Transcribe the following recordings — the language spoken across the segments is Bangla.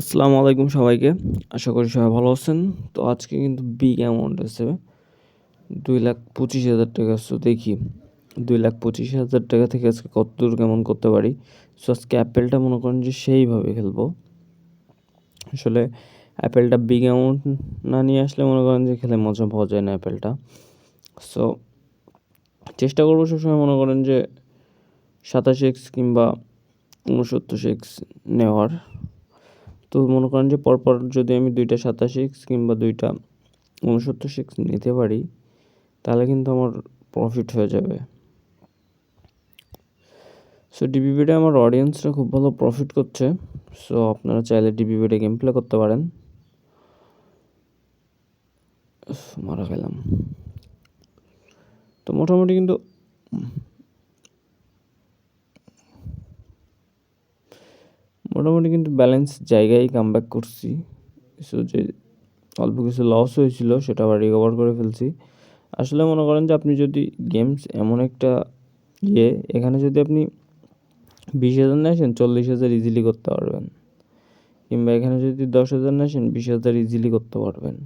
আসসালামু আলাইকুম সবাইকে। আশা করি সবাই ভালো আছেন। তো আজকে কিন্তু বিগ অ্যামাউন্ট আছে। দুই লাখ পঁচিশ হাজার টাকা। সো দেখি দুই লাখ পঁচিশ হাজার টাকা থেকে আজকে কত দূর কেমন করতে পারি। সো আজকে অ্যাপেলটা মনে করেন যে সেইভাবে খেলব। আসলে অ্যাপেলটা বিগ অ্যামাউন্ট না নিয়ে আসলে মনে করেন যে খেলে মজা পাওয়া যায় না অ্যাপেলটা সো চেষ্টা করব সবসময় মনে করেন যে সাতাশ এক্স কিংবা উনসত্তর এক্স নেওয়ার। তো মনে করেন যে পরপর যদি আমি দুইটা সাতাশ এক্স কিংবা দুইটা উনসত্তর এক্স নিতে পারি, তাহলে কিন্তু আমার প্রফিট হয়ে যাবে। সো ডিবিবিডে আমার অডিয়েন্সরা খুব ভালো প্রফিট করছে। সো আপনারা চাইলে ডিবিবিডে গেম প্লে করতে পারেন। মারা গেলাম। তো মোটামুটি কিন্তু মোটামুটি কিন্তু ব্যালেন্স জায়গায় কামব্যাক করছি। সো যে অল্প কিছু লস হয়েছিল সেটা আবার রিকভার করে ফেলছি। আসলে মনে করেন যে আপনি যদি গেমস এমন একটা ইয়ে এখানে যদি আপনি বিশ হাজার নেসেন চল্লিশ হাজার ইজিলি করতে পারবেন। কিংবা এখানে যদি দশ হাজার নেসেন বিশ হাজার ইজিলি করতে পারবেন।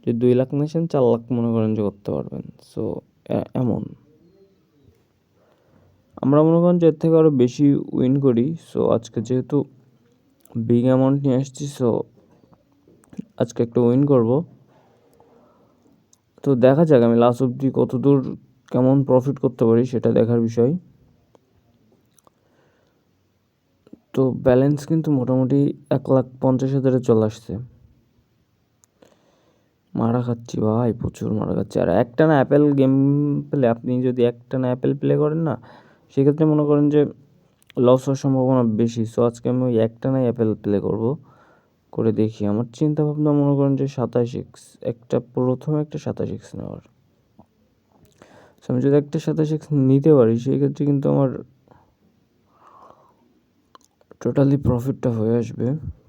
যদি দুই লাখ নেসেন চার লাখ মনে করেন যে করতে পারবেন। সো এমন। আমরা মনে করেন যে এর থেকে আরও বেশি উইন করি। সো আজকে যেহেতু বিগ অ্যামাউন্ট নিয়ে আসছি সো আজকে একটা উইন করব। তো দেখা যাক, আমি লাস্ট অবধি কত দূর কেমন প্রফিট করতে পারি সেটা দেখার বিষয়। তো ব্যালেন্স কিন্তু মোটামুটি এক লাখ পঞ্চাশ হাজারে চলে আসছে। মারা খাচ্ছি ভাই, প্রচুর মারা খাচ্ছি। আর একটা না অ্যাপেল গেম প্লে, আপনি যদি একটা না অ্যাপেল প্লে করেন না, সেক্ষেত্রে মনে করেন যে লস হওয়ার সম্ভাবনা বেশি। সো আজকে আমি ওই একটা নাই অ্যাপেল প্লে করব। করে দেখি। আমার চিন্তা ভাবনা মনে করেন যে সাতাশ এক্স একটা প্রথম একটা সাতাশ এক্স নেওয়ার। সো আমি যদি একটা সাতাশ এক্স নিতে পারি, সেই ক্ষেত্রে কিন্তু আমার টোটালি প্রফিটটা হয়ে আসবে।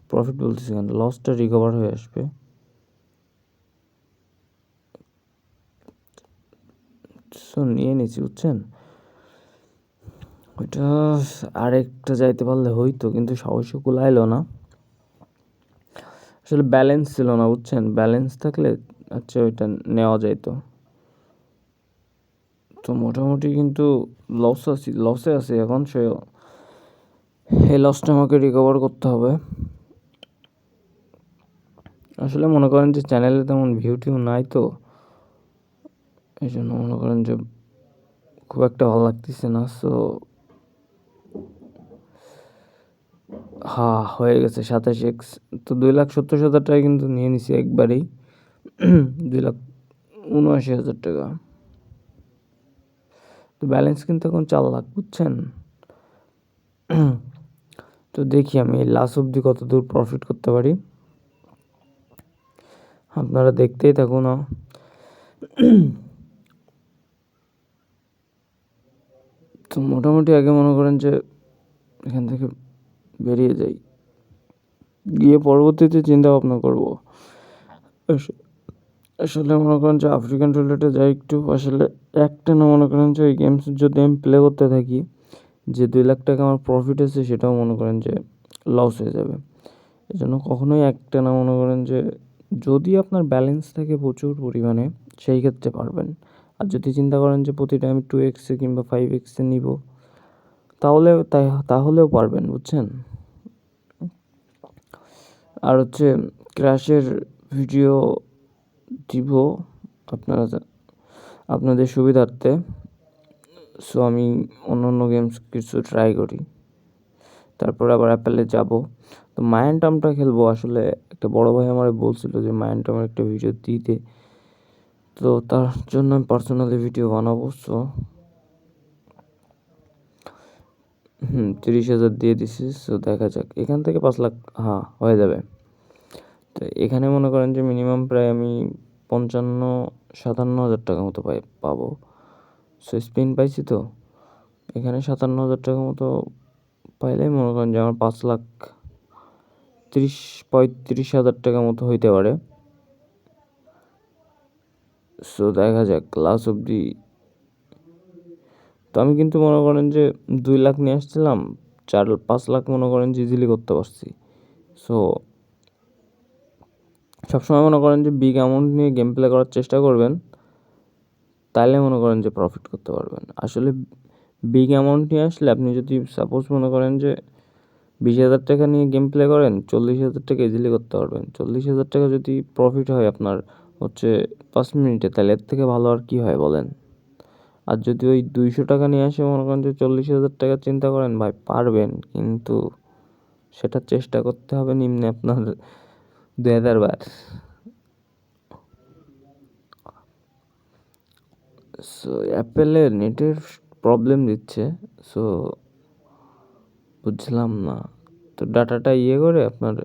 প্রফিট বলতেছি কেন লসটা রিকভার হয়ে আসবে। সো নিয়ে নিয়েছি বুঝছেন? ওইটা আরেকটা যাইতে পারলে হইতো, কিন্তু সাহসও কুলাইলো না। আসলে ব্যালেন্স ছিল না, বুঝছেন? ব্যালেন্স থাকলে আচ্ছা ওইটা নেওয়া যাইতো। তো মোটামুটি কিন্তু লস আছি লসে আছে এখন, সে এই লসটা আমাকে রিকভার করতে হবে। আসলে মনে করেন যে চ্যানেলে তেমন ভিউ টিউ নাই তো এই জন্য মনে করেন যে খুব একটা ভালো লাগতেছে না সো হ্যাঁ হয়ে গেছে সাতাশ এক্স তো দুই লাখ সত্তর হাজার টাকা কিন্তু নিয়ে নিছি একবারেই। দুই লাখ উনআশি হাজার টাকা। তো ব্যালেন্স কিন্তু এখন চার লাখ, বুঝছেন? তো দেখি আমি লাস্ট অবধি কত দূর প্রফিট করতে পারি। আপনারা দেখতেই থাকুন তো মোটামুটি আগে মনে করেন যে এখান থেকে বেরিয়ে যাই। গিয়ে পরবর্তীতে চিন্তা ভাবনা করব আসলে মনে করেন যে আফ্রিকান টয়লেটে যাই একটু, আসলে একটা না মনে করেন যে ওই গেমস যদি আমি প্লে করতে থাকি, যে দুই লাখ টাকা আমার প্রফিট আছে সেটাও মনে করেন যে লস হয়ে যাবে। এই জন্য কখনোই একটা না মনে করেন যে যদি আপনার ব্যালেন্স থাকে প্রচুর পরিমাণে, সেই ক্ষেত্রে পারবেন। আর যদি চিন্তা করেন যে প্রতিটা আমি টু এক্সে কিংবা ফাইভ এক্সে নিব তাহলে তাই, তাহলেও পারবেন, বুঝছেন? আর হচ্ছে ক্র্যাশের ভিডিও দিব আপনারা আপনাদের সুবিধার্থে। সো আমি অন্য অন্য গেমস কিছু ট্রাই করি। তারপর আবার অ্যাপেলে যাব। তো মায়ান্টামটা খেলব আসলে। একটা বড় ভাই আমার বলছিল যে মায়ান্টামের একটা ভিডিও দিতে। তো তার জন্য আমি পার্সোনালি ভিডিও বানাবো সো হুম, তিরিশ হাজার দিয়ে দিছি সো দেখা যাক। এখান থেকে পাঁচ লাখ হ্যাঁ হয়ে যাবে। তো এখানে মনে করেন যে মিনিমাম প্রায় আমি পঞ্চান্ন, সাতান্ন হাজার টাকা মতো পাই, পাবো। সো স্পিন পাইছি তো। এখানে সাতান্ন হাজার টাকা মতো পাইলেই মনে করেন যে আমার পাঁচ লাখ তিরিশ, পঁয়ত্রিশ হাজার টাকা মতো হইতে পারে। সো দেখা যাক ক্লাস অবধি তো আমি কিন্তু মনে করেন যে দুই লাখ নিয়ে আসছিলাম, চার, পাঁচ লাখ মনে করেন যে ইজিলি করতে পারছি। সো সবসময় মনে করেন যে বিগ অ্যামাউন্ট নিয়ে গেম প্লে করার চেষ্টা করবেন তাহলে মনে করেন যে প্রফিট করতে পারবেন। আসলে বিগ অ্যামাউন্ট নিয়ে আসলে আপনি যদি সাপোজ মনে করেন যে বিশ হাজার টাকা নিয়ে গেম প্লে করেন, চল্লিশ হাজার টাকা ইজিলি করতে পারবেন। চল্লিশ হাজার টাকা যদি প্রফিট হয় আপনার হচ্ছে পাঁচ মিনিটে তাহলে এর থেকে ভালো আর কী হয় বলেন? আর যদি ওই দুইশো টাকা নিয়ে আসে, মনে করেন যে চল্লিশ হাজার টাকা, চিন্তা করেন ভাই, পারবেন, কিন্তু সেটা চেষ্টা করতে হবে নিম্নে আপনার দুই হাজার বার। সো অ্যাপেলের নেটের প্রবলেম দিচ্ছে। সো বুঝলাম না। তো ডাটাটা ইয়ে করে আপনার